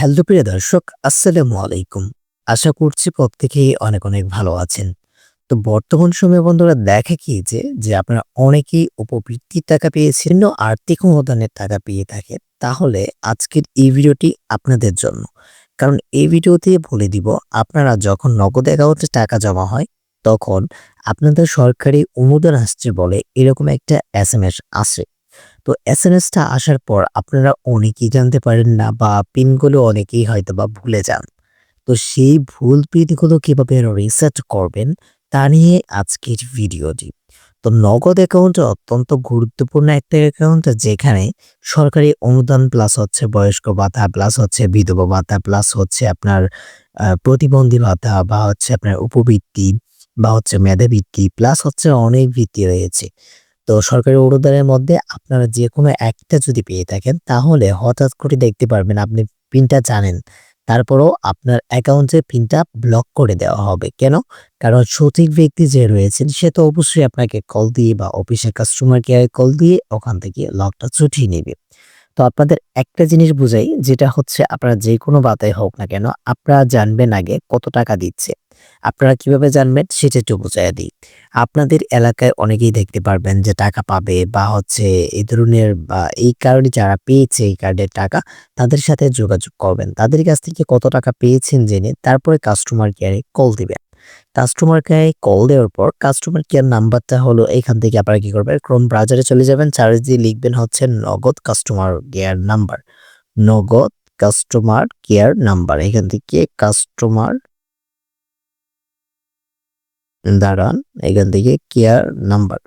Hello প্রিয় দর্শক, আসসালামু আলাইকুম। আশা করছি প্রত্যেকেই অনেক অনেক ভালো আছেন। তো বর্তমান সময়ে বন্ধুরা দেখা গিয়েছে যে আপনারা অনেকেই উপবৃত্তির টাকা পেয়েছেন আর্থিক অনুদানের টাকা পেয়ে থাকে তাহলে আজকের এই ভিডিওটি আপনাদের জন্য। কারণ এই ভিডিওতে বলে দিব, আপনারা যখন নগদ অ্যাকাউন্টে টাকা জমা হয়, তখন আপনাদের সরকারি অনুদান আসছে বলে এরকম একটা এস এম এস আসে। তো এস এম এসটা আসার পর আপনারা অনেকেই জানতে পারেন না বা পিনগুলো অনেকেই হয়তো বা ভুলে যান। তো সেই ভুল পিনগুলো কীভাবে রিসেট করবেন তা নিয়ে আজকের ভিডিওটি। তো নগদ অ্যাকাউন্ট অত্যন্ত গুরুত্বপূর্ণ একটা অ্যাকাউন্ট যেখানে সরকারি অনুদান প্লাস হচ্ছে বয়স্ক ভাতা প্লাস হচ্ছে বিধবা ভাতা প্লাস হচ্ছে আপনার প্রতিবন্ধী ভাতা বা হচ্ছে আপনার উপবৃত্তি বা হচ্ছে মেধাবৃত্তি প্লাস হচ্ছে অনেক বৃত্তি রয়েছে। তো সরকারি অনুদানের মধ্যে আপনারা যে কোনো একটা যদি পেয়ে থাকেন, তাহলে হঠাৎ করে দেখতে পারবেন আপনি পিনটা জানেন। তারপরও আপনার অ্যাকাউন্টে পিনটা ব্লক করে দেওয়া হবে। কেন? কারণ সঠিক ব্যক্তি যে রয়েছেন, সে তো অবশ্যই আপনাকে কল দিয়ে বা অফিসের কাস্টমার কেয়ারে কল দিয়ে ওখান থেকে লকটা ছুটিয়ে নেবে। তো আপনাদের একটা জিনিস বুঝাই, যেটা হচ্ছে আপনারা যে কোনো বাতায় হোক না কেন, আপনারা জানবেন আগে কত টাকা দিচ্ছে। আপনারা কীভাবে জানবেন সেটা একটু বুঝাইয়া দিই। আপনাদের এলাকায় অনেকেই দেখতে পারবেন যে টাকা পাবে বা হচ্ছে এই ধরনের বা এই কারণে যারা পেয়েছে এই কার্ডের টাকা তাদের সাথে যোগাযোগ করবেন। তাদের কাছ থেকে কত টাকা পেয়েছেন জেনে তারপরে কাস্টমার কেয়ারে কল দিবেন। কাস্টমার কেয়ারে কল দেওয়ার পর কাস্টমার কেয়ার নাম্বারটা হলো এখান থেকে আপনারা কি করবেন? ক্রোম ব্রাউজারে চলে যাবেন চার্জ দিয়ে লিখবেন হচ্ছে Nagad customer care number Nagad customer care number এখান থেকে কাস্টমার দাঁড়ান, এখান থেকে কেয়ার নাম্বার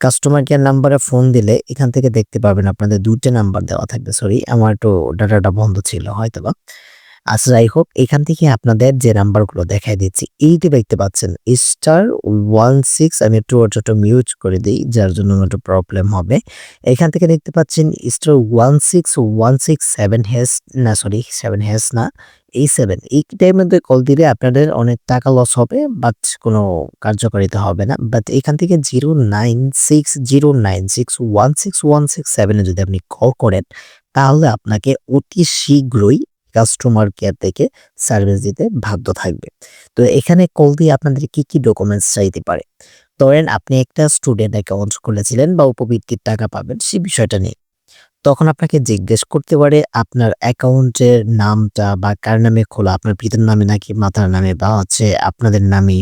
কাস্টমার কেয়ার নাম্বারে ফোন দিলে এখান থেকে দেখতে পাবেন আপনাদের দুইটা নাম্বার দেওয়া থাকবে। সরি আমার একটু ডাটাটা বন্ধ ছিল হয়তো বা আচ্ছা যাই হোক, এখান থেকে আপনাদের যে নাম্বারগুলো দেখাই দিচ্ছি এইটা দেখতে পাচ্ছেন স্টার ওয়ান সিক্স আমি একটু ছোট মিউজ করে দিই, যার জন্য একটু প্রবলেম হবে। এখান থেকে দেখতে পাচ্ছেন star one six one six seven hash না সরি সেভেন হ্যাস না, এই সেভেন এই টাইমের মধ্যে কল দিলে আপনাদের অনেক টাকা লস হবে বাট কোনো কার্যকারিতা হবে না। বাট এখান থেকে zero nine six zero nine six one six one six সেভেনে যদি আপনি কল করেন, তাহলে আপনাকে অতি শীঘ্রই কাস্টমার কেয়ার থেকে সার্ভিস দিতে বাধ্য থাকবে। তো এখানে কল দিয়ে আপনাদের কি কি ডকুমেন্টস চাইতে পারে? ধরেন আপনি একটা স্টুডেন্ট অ্যাকাউন্ট খুলেছিলেন বা উপবৃত্তির টাকা পাবেন সেই বিষয়টা নিয়ে। তখন আপনাকে জিজ্ঞেস করতে পারে আপনার অ্যাকাউন্টের নামটা বা কার নামে খোলা, আপনার পিতার নামে নাকি মাতার নামে বা হচ্ছে আপনাদের নামে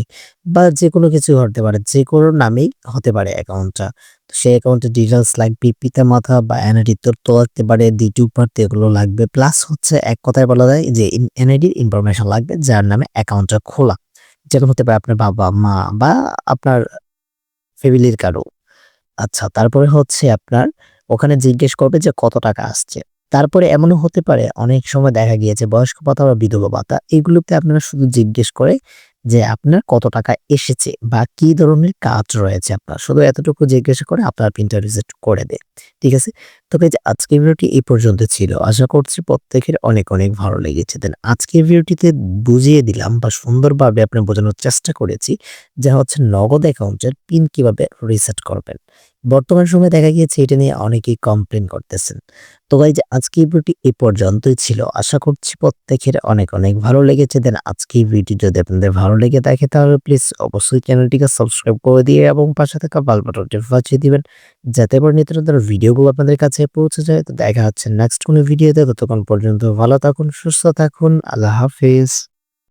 বা যে কোনো কিছু হতে পারে যে কোনো নামেই হতে পারে অ্যাকাউন্টটা তো সেই অ্যাকাউন্টের ডিটেলস লাগবে, পিতা, মাতা বা এনআইডি তথ্য লাগতে পারে, দ্বিতীয় পার্টি এগুলো লাগবে। প্লাস হচ্ছে এক কথায় বলা যায় যে এনআইডির ইনফরমেশন লাগবে যার নামে অ্যাকাউন্টটা খোলা। যেমন হতে পারে আপনার বাবা, মা বা আপনার ফ্যামিলির কারও। আচ্ছা তারপরে হচ্ছে আপনার ওখানে জিজ্ঞেস করবে যে কত টাকা আসছে। তারপরে এমনও হতে পারে, অনেক সময় দেখা গিয়েছে বয়স্ক ভাতা বা বিধবা ভাতা, এগুলোতে আপনারা শুধু জিজ্ঞেস করে যে আপনার কত টাকা এসেছে বা কি ধরনের কাজ রয়েছে আপনার। শুধু এতটুকু জিজ্ঞাসা করে আপনার পিনটা রিসেট করে দেয় ঠিক আছে? তবে যে আজকের ভিডিওটি এই পর্যন্ত ছিল। আশা করছি প্রত্যেকের অনেক অনেক ভালো লেগেছে। দেন আজকের ভিডিওটিতে বুঝিয়ে দিলাম বা সুন্দরভাবে আপনি বোঝানোর চেষ্টা করেছি যা হচ্ছে নগদ অ্যাকাউন্টের পিন কীভাবে রিসেট করবেন। বর্তমান সময়ে দেখা গিয়েছে এটা নিয়ে অনেকেই কমপ্লেন করতেছেন। তো ভাই যে আজকের ভিডিওটি এ পর্যন্তই ছিল। আশা করছি প্রত্যেকের অনেক অনেক ভালো লেগেছে। দেন আজকে এই ভিডিও যদি আপনাদের ভালো লেগে থাকে, তাহলে প্লিজ অবশ্যই চ্যানেলটিকে সাবস্ক্রাইব করে দিয়ে এবং পাশে থাকা বাল বাটনটি বাজিয়ে দিবেন, যাতে করে নিত্য নতুন ভিডিওগুলো আপনাদের কাছে পৌঁছে যায়। তো দেখা হচ্ছে নেক্সট কোনো ভিডিওতে ততক্ষণ পর্যন্ত ভালো থাকুন, সুস্থ থাকুন। আল্লাহ হাফিজ।